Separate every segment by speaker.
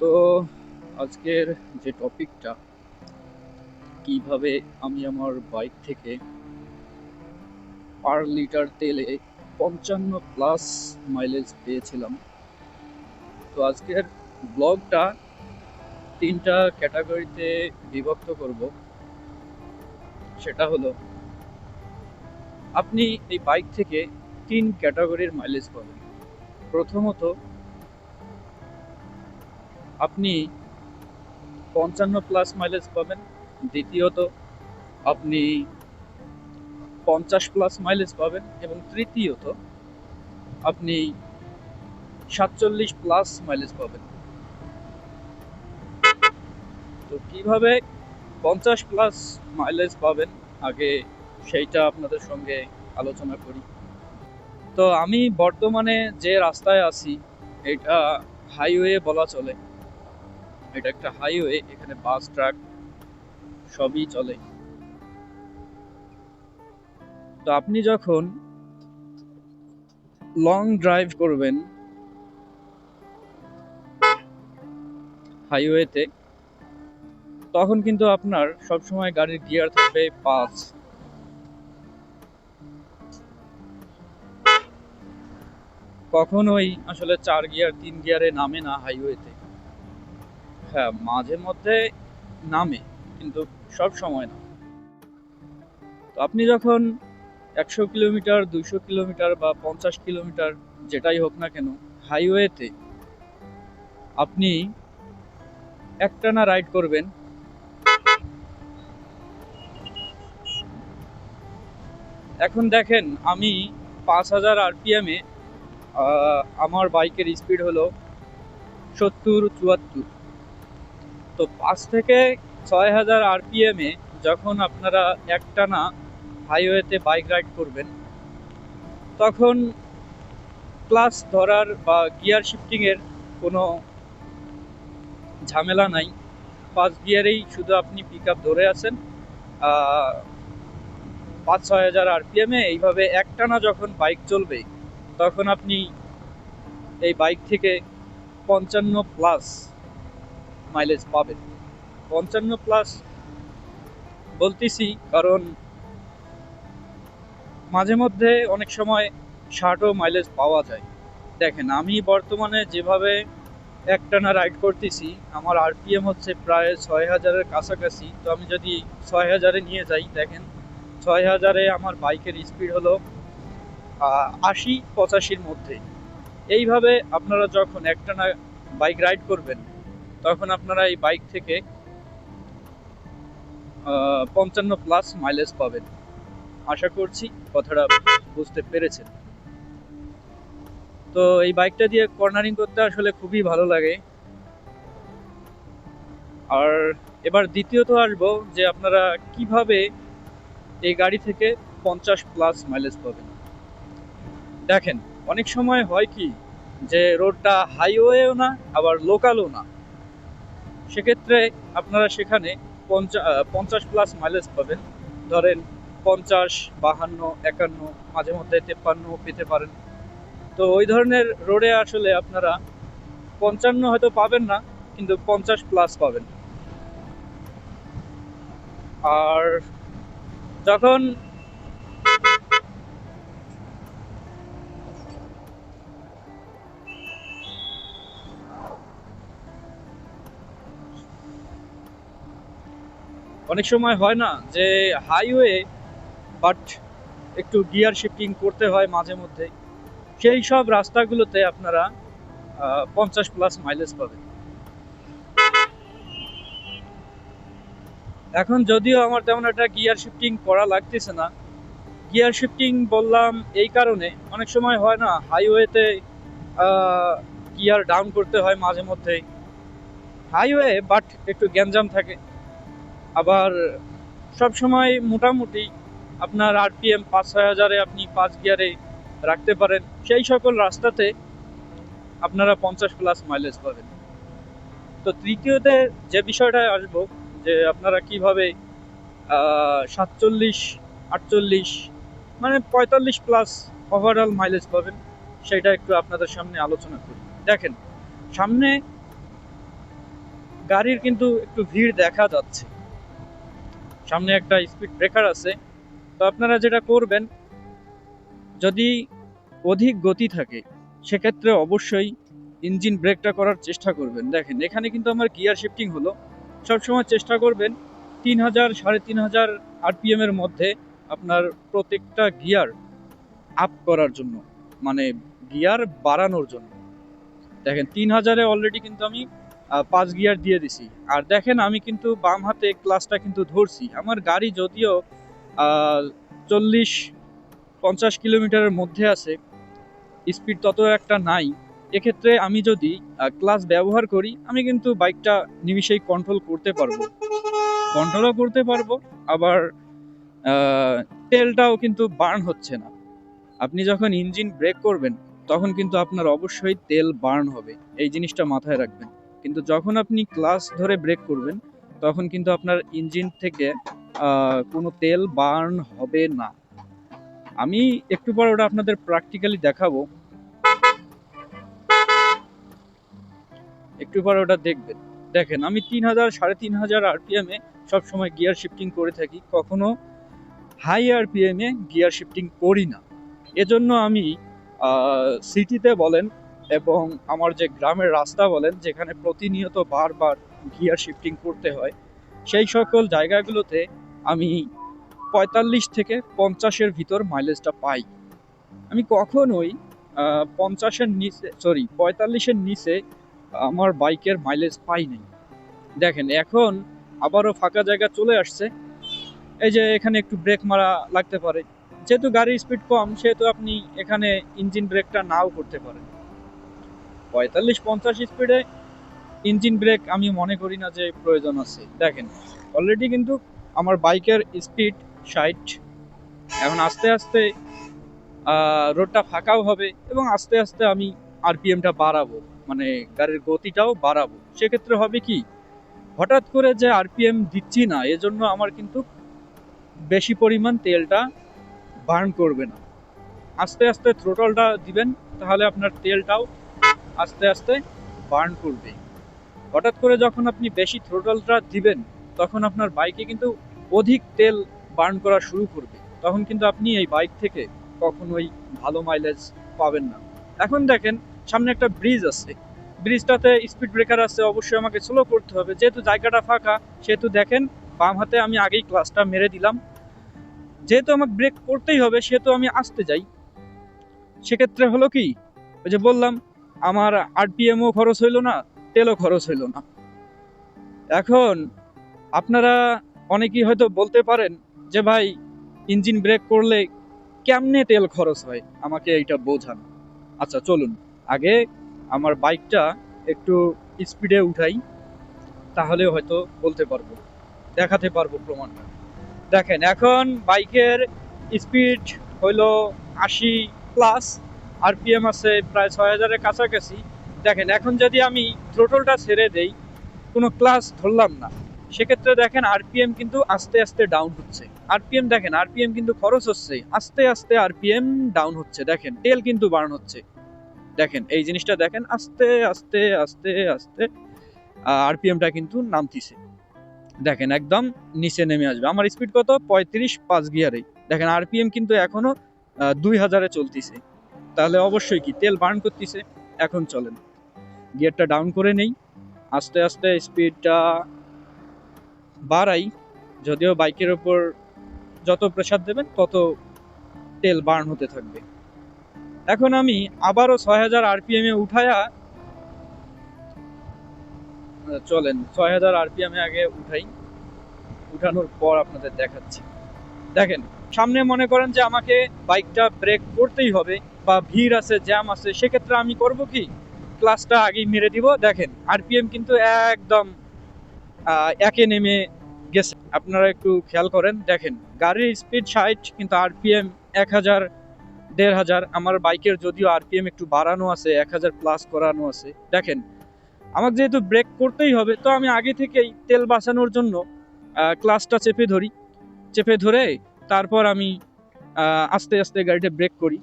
Speaker 1: তো আজকের যে টপিকটা, কীভাবে আমি আমার বাইক থেকে পার লিটার তেলে পঞ্চান্ন প্লাস মাইলেজ পেয়েছিলাম। তো আজকের ব্লগটা তিনটা ক্যাটাগরিতে বিভক্ত করব। সেটা হলো, আপনি এই বাইক থেকে তিন ক্যাটাগরির মাইলেজ পাবেন। প্রথমত আপনি পঞ্চান্ন প্লাস মাইলেজ পাবেন। দ্বিতীয়ত, আপনি পঞ্চাশ প্লাস মাইলেজ পাবেন এবং তৃতীয়ত, আপনি সাতচল্লিশ প্লাস মাইলেজ পাবেন। তো কীভাবে পঞ্চাশ প্লাস মাইলেজ পাবেন? আগে সেইটা আপনাদের সঙ্গে আলোচনা করি। তো আমি বর্তমানে যে রাস্তায় আছি, এটা হাইওয়ে বলা চলে। এটা একটা হাইওয়ে এখানে বাস ট্রাক সবই চলে। তো আপনি যখন লং ড্রাইভ করবেন হাইওয়েতে তখন কিন্তু আপনার সবসময় গাড়ির গিয়ার থাকবে পাঁচ। কখনোই আসলে চার গিয়ার তিন গিয়ারে নামে না হাইওয়েতে হ্যাঁ মাঝে মধ্যে নামে, কিন্তু সব সময় না তো আপনি যখন একশো কিলোমিটার, দুইশো কিলোমিটার বা পঞ্চাশ কিলোমিটার যেটাই হোক না কেন, হাইওয়েতে আপনি একটানা রাইড করবেন। এখন দেখেন, আমি পাঁচ হাজার আরপিএমে আমার বাইকের স্পিড হলো সত্তর চুয়াত্তর। তো পাঁচ থেকে ছয় হাজার আরপিএমে যখন আপনারা একটানা হাইওয়েতে বাইক রাইড করবেন, তখন ক্লাস ধরার বা গিয়ার শিফটিংয়ের কোনো ঝামেলা নাই। পাঁচ গিয়ারেই শুধু আপনি পিক ধরে আছেন। পাঁচ, ছয় হাজার আরপিএমে এইভাবে একটানা যখন বাইক চলবে, তখন আপনি এই বাইক থেকে পঞ্চান্ন প্লাস মাইলেজ পাবেন পঞ্চান্ন প্লাস বলতেছি কারণ মাঝে মধ্যে অনেক সময় ষাটও মাইলেজ পাওয়া যায়। দেখেন, আমি বর্তমানে যেভাবে একটানা রাইড করতেছি, আমার আরপিএম হচ্ছে প্রায় ছয় হাজারের কাছাকাছি। তো আমি যদি ছয় হাজারে নিয়ে যাই, দেখেন, ছয় হাজারে আমার বাইকের স্পিড হলো আশি পঁচাশির মধ্যে। এইভাবে আপনারা যখন একটানা বাইক রাইড করবেন তখন আপনারা এই বাইক থেকে পঞ্চান্ন প্লাস মাইলেজ পাবেন। আশা করছি কথাটা বুঝতে পেরেছেন। তো এই বাইকটা দিয়ে কর্নারিং করতে আসলে খুবই ভালো লাগে। আর এবার দ্বিতীয়ত আসব যে আপনারা কীভাবে এই গাড়ি থেকে পঞ্চাশ প্লাস মাইলেজ পাবেন। দেখেন, অনেক সময় হয় কি যে রোডটা হাইওয়েও না, আবার লোকালও না। সেক্ষেত্রে আপনারা সেখানে পঞ্চাশ প্লাস মাইলেজ পাবেন। ধরেন পঞ্চাশ, বাহান্ন, একান্ন, মাঝে মধ্যে তেপ্পান্ন পেতে পারেন। তো ওই ধরনের রোডে আসলে আপনারা পঞ্চান্ন হয়তো পাবেন না, কিন্তু পঞ্চাশ প্লাস পাবেন। আর যখন অনেক সময় হয় না যে হাইওয়ে বাট একটু গিয়ার শিফটিং করতে হয় মাঝে মধ্যে সেই সব রাস্তাগুলোতে আপনারা পঞ্চাশ প্লাস মাইলেজ পাবেন। এখন যদিও আমার তেমন একটা গিয়ার শিফটিং করা লাগতেছে না গিয়ার শিফটিং বললাম এই কারণে অনেক সময় হয় না হাইওয়েতে গিয়ার ডাউন করতে হয় মাঝে মধ্যে হাইওয়ে বাট একটু গ্যাঞ্জাম থাকে। আবার সব সময় মোটামুটি আপনার আরপিএম পাঁচ ছয় হাজারে আপনি পাঁচ গিয়ারে রাখতে পারেন। সেই সকল রাস্তাতে আপনারা পঞ্চাশ প্লাস মাইলেজ পাবেন। তো তৃতীয়তে যে বিষয়টায় আসব, যে আপনারা কীভাবে সাতচল্লিশ, আটচল্লিশ মানে পঁয়তাল্লিশ প্লাস ওভারঅল মাইলেজ পাবেন, সেটা একটু আপনাদের সামনে আলোচনা করি। দেখেন, সামনে গাড়ির কিন্তু একটু ভিড় দেখা যাচ্ছে। সামনে একটা স্পিড ব্রেকার আছে। তো আপনারা যেটা করবেন, যদি অধিক গতি থাকে, সেক্ষেত্রে অবশ্যই ইঞ্জিন ব্রেকটা করার চেষ্টা করবেন। দেখেন, এখানে কিন্তু আমার গিয়ার শিফটিং হলো। সবসময় চেষ্টা করবেন তিন হাজার, সাড়ে তিন হাজার আরপিএম এর মধ্যে আপনার প্রত্যেকটা গিয়ার আপ করার জন্য মানে গিয়ার বাড়ানোর জন্য। দেখেন, তিন হাজারে অলরেডি কিন্তু আমি পাঁচ গিয়ার দিয়ে দিছি। আর দেখেন, আমি কিন্তু বাম হাতে ক্লাসটা কিন্তু ধরছি। আমার গাড়ি যদিও চল্লিশ, পঞ্চাশ কিলোমিটারের মধ্যে আছে স্পিড তত একটা নাই। এক্ষেত্রে আমি যদি ক্লাস ব্যবহার করি, আমি কিন্তু বাইকটা নিমিষেই কন্ট্রোল করতে পারব। কন্ট্রোলও করতে পারব, আবার তেলটাও কিন্তু বার্ন হচ্ছে না। আপনি যখন ইঞ্জিন ব্রেক করবেন, তখন কিন্তু আপনার অবশ্যই তেল বার্ন হবে। এই জিনিসটা মাথায় রাখবেন। কিন্তু যখন আপনি ক্লাস ধরে ব্রেক করবেন, তখন কিন্তু আপনার ইঞ্জিন থেকে কোনো তেল বার্ন হবে না। আমি একটু পর ওটা আপনাদের প্র্যাকটিক্যালি দেখাবো। একটু পর ওটা দেখবেন। দেখেন, আমি তিন হাজার, সাড়ে তিন হাজার আরপিএম এ সবসময় গিয়ার শিফটিং করে থাকি। কখনো হাই আরপিএম এ গিয়ার শিফটিং করি না। এজন্য আমি সিটিতে বলেন এবং আমার যে গ্রামের রাস্তা বলেন, যেখানে প্রতিনিয়ত বারবার গিয়ার শিফটিং করতে হয়, সেই সকল জায়গাগুলোতে আমি পঁয়তাল্লিশ থেকে পঞ্চাশের ভিতর মাইলেজটা পাই। আমি কখনোই পঞ্চাশের নিচে সরি পঁয়তাল্লিশের নিচে আমার বাইকের মাইলেজ পাই নাই। দেখেন, এখন আবারও ফাঁকা জায়গা চলে আসছে। এই যে এখানে একটু ব্রেক মারা লাগতে পারে। যেহেতু গাড়ির স্পিড কম, সেহেতু আপনি এখানে ইঞ্জিন ব্রেকটা নাও করতে পারেন। পঁয়তাল্লিশ পঞ্চাশ স্পিডে ইঞ্জিন ব্রেক আমি মনে করি না যে প্রয়োজন আছে। দেখেন অলরেডি কিন্তু আমার বাইকের স্পিড ষাট। এখন আস্তে আস্তে রোডটা ফাঁকাও হবে এবং আস্তে আস্তে আমি আরপিএমটা বাড়াবো। মানে গাড়ির গতিটাও বাড়াবো। সেক্ষেত্রে হবে কি, হঠাৎ করে যে আরপিএম দিচ্ছি না, এজন্য আমার কিন্তু বেশি পরিমাণ তেলটা বার্ন করবে না। আস্তে আস্তে থ্রোটলটা দিবেন, তাহলে আপনার তেলটাও আস্তে আস্তে বার্ন করবে। হঠাৎ করে যখন আপনি বেশি থ্রোটলটা দিবেন, তখন আপনার বাইকে কিন্তু অধিক তেল বার্ন করা শুরু করবে। তখন কিন্তু আপনি এই বাইক থেকে কখনোই ভালো মাইলেজ পাবেন না। এখন দেখেন, সামনে একটা ব্রিজ আছে। ব্রিজটাতে স্পিড ব্রেকার আছে, অবশ্যই আমাকে স্লো করতে হবে। যেহেতু জায়গাটা ফাঁকা, সেহেতু দেখেন, বাম হাতে আমি আগেই ক্লাসটা মেরে দিলাম। যেহেতু আমাকে ব্রেক করতেই হবে, সেহেতু আমি আসতে যাই। সেক্ষেত্রে হলো কি? ওই যে বললাম আমার আরপিএমও খরচ হইল না, তেলও খরচ হইল না। এখন আপনারা অনেকেই হয়তো বলতে পারেন যে, ভাই, ইঞ্জিন ব্রেক করলে কেমনে তেল খরচ হয়? আমাকে এইটা বোঝান। আচ্ছা চলুন। আগে আমার বাইকটা একটু স্পিডে উঠাই, তাহলে হয়তো বলতে পারব, দেখাতে পারব প্রমাণটা। দেখেন, এখন বাইকের স্পিড হইল আশি প্লাস। আরপিএম আছে, প্রায় ছয় হাজারের কাছাকাছি। দেখেন, এখন যদি আমি থ্রোটলটা ছেড়ে দেই, কোনো ক্লাস ধরলাম না। সেক্ষেত্রে দেখেন, আরপিএম কিন্তু আস্তে আস্তে ডাউন হচ্ছে। আরপিএম দেখেন, আরপিএম কিন্তু খরচ হচ্ছে। আস্তে আস্তে আরপিএম ডাউন হচ্ছে। দেখেন তেল কিন্তু বার্ন হচ্ছে। দেখেন, এই জিনিসটা দেখেন, আস্তে আস্তে আস্তে আস্তে আরপিএমটা কিন্তু নামতিছে। দেখেন, একদম নিচে নেমে আসবে। আমার স্পিড কত? পঁয়ত্রিশ পাঁচ গিয়ারে। দেখেন, আরপিএম কিন্তু এখনও দুই হাজারে চলতিছে। তাহলে অবশ্যই কি তেল বার্ন করতেছে এখন চলেন। গিয়ারটা ডাউন করে নেই আস্তে আস্তে স্পিডটা বাড়াই যদিও বাইকের ওপর যত প্রেসার দেবেন তত তেল বার্ন হতে থাকবে। এখন আমি আবারও ছয় হাজার আরপিএম আহ, চলেন ছয় হাজার আরপিএম আগে উঠাই। উঠানোর পর আপনাদের দেখাচ্ছি। দেখেন সামনে মনে করেন যে আমাকে বাইকটা ব্রেক করতেই হবে। বা ভিড় আছে জ্যাম আছে, সেক্ষেত্রে আমি করব কি? ক্লাসটা আগেই মেরে দিব। দেখেন আরপিএম কিন্তু একদম একে নেমে গেছে। আপনারা একটু খেয়াল করেন, দেখেন, গাড়ির স্পিড ষাট, কিন্তু আরপিএম এক হাজার, দেড় হাজার। আমার বাইকের যদিও আরপিএম একটু বাড়ানো আছে, এক হাজার প্লাস করানো আছে। দেখেন, আমাকে যেহেতু ব্রেক করতেই হবে, তো আমি আগে থেকেই তেল বাঁচানোর জন্য ক্লাসটা চেপে ধরি। চেপে ধরে তারপর আমি আস্তে আস্তে গাড়িটা ব্রেক করি।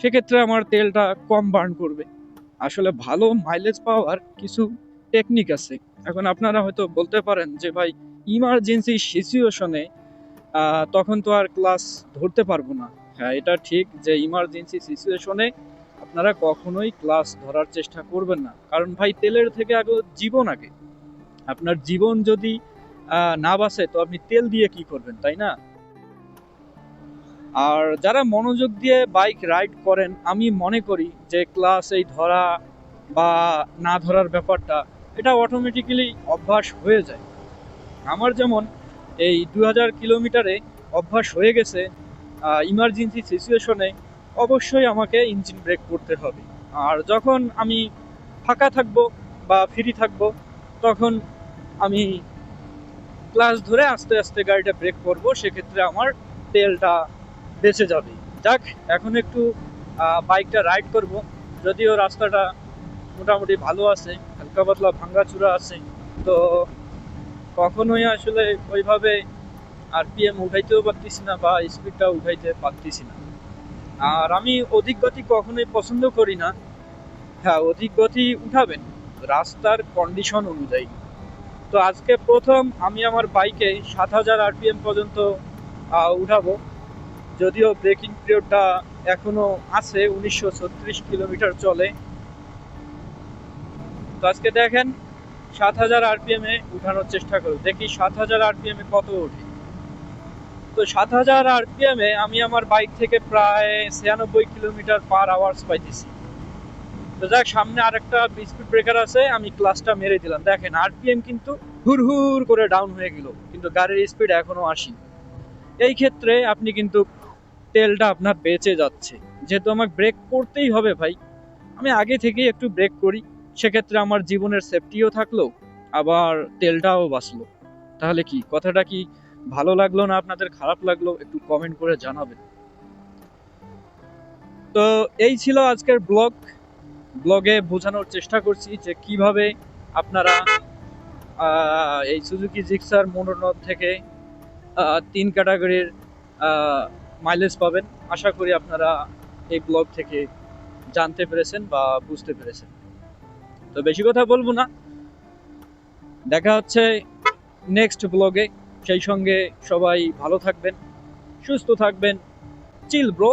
Speaker 1: সেক্ষেত্রে আমার তেলটা কম বার্ন করবে। আসলে ভালো মাইলেজ পাওয়ার কিছু টেকনিক আছে। এখন আপনারা হয়তো বলতে পারেন যে, ভাই ইমার্জেন্সি সিচুয়েশনে তখন তো আর ক্লাস ধরতে পারব না। হ্যাঁ এটা ঠিক যে ইমার্জেন্সি সিচুয়েশনে আপনারা কখনোই ক্লাস ধরার চেষ্টা করবেন না। কারণ ভাই, তেলের থেকে আগে জীবন আগে। আপনার জীবন যদি না বাঁচে, তো আপনি তেল দিয়ে কি করবেন, তাই না? আর যারা মনোযোগ দিয়ে বাইক রাইড করেন, আমি মনে করি যে ক্লাস এই ধরা বা না ধরার ব্যাপারটা, এটা অটোমেটিক্যালি অভ্যাস হয়ে যায়। আমার যেমন এই দু হাজার কিলোমিটারে অভ্যাস হয়ে গেছে ইমার্জেন্সি সিচুয়েশনে অবশ্যই আমাকে ইঞ্জিন ব্রেক করতে হবে। আর যখন আমি ফাঁকা থাকব বা ফ্রি থাকব, তখন আমি ক্লাস ধরে আস্তে আস্তে গাড়িটা ব্রেক করব, সেক্ষেত্রে আমার তেলটা বেঁচে যাবে। যাক, এখন একটু বাইকটা রাইড করব। যদিও রাস্তাটা মোটামুটি ভালো আছে, হালকা পাতলা ভাঙ্গাচুরা আছে, তো কখনোই আসলে ওইভাবে আরপিএম উঠাইতেও পারতেছি না বা স্পিডটা উঠাইতে পারতেছি না। আর আমি অধিক গতি কখনোই পছন্দ করি না। হ্যাঁ অধিক গতি উঠাবেন, রাস্তার কন্ডিশন অনুযায়ী। তো আজকে প্রথম আমি আমার বাইকে সাত হাজার আরপিএম পর্যন্ত উঠাবো। যদিও ব্রেকিং পিরিয়ডটা এখনও আছে, উনিশশো ছত্রিশ কিলোমিটার চলে। তো আজকে দেখেন, সাত হাজার আরপিএম এ উঠানোর চেষ্টা করব দেখি সাত হাজার আরপিএম এ কত ওঠে তো সাত হাজার আরপিএম এ আমি আমার বাইক থেকে প্রায় ছিয়ানব্বই কিলোমিটার পার আওয়ার্স পাইতেছি। তো যাক, সামনে আরেকটা স্পিড ব্রেকার আছে, আমি ক্লাসটা মেরে দিলাম। দেখেন, আরপিএম কিন্তু হুর হুর করে ডাউন হয়ে গেল, কিন্তু গাড়ির স্পিড এখনও আসি এই ক্ষেত্রে আপনি কিন্তু তেলটা আপনার বেঁচে যাচ্ছে। যেহেতু আমাকে ব্রেক করতেই হবে ভাই, আমি আগে থেকেই একটু ব্রেক করি। সেক্ষেত্রে আমার জীবনের সেফটিও থাকল, আবার তেলটাও বাঁচলো। তাহলে কি, কথাটা কি ভালো লাগল না আপনাদের খারাপ লাগল? একটু কমেন্ট করে জানাবেন। তো এই ছিল আজকের ব্লগ ব্লগে বোঝানোর চেষ্টা করছি যে কীভাবে আপনারা এই সুজুকি জিক্সার মোনোনট থেকে তিন ক্যাটাগরির মাইলেজ পাবেন। আশা করি আপনারা এই ব্লগ থেকে জানতে পেরেছেন বা বুঝতে পেরেছেন। তো বেশি কথা বলব না। দেখা হচ্ছে নেক্সট ব্লগে সেই সঙ্গে সবাই ভালো থাকবেন, সুস্থ থাকবেন। চিল ব্রো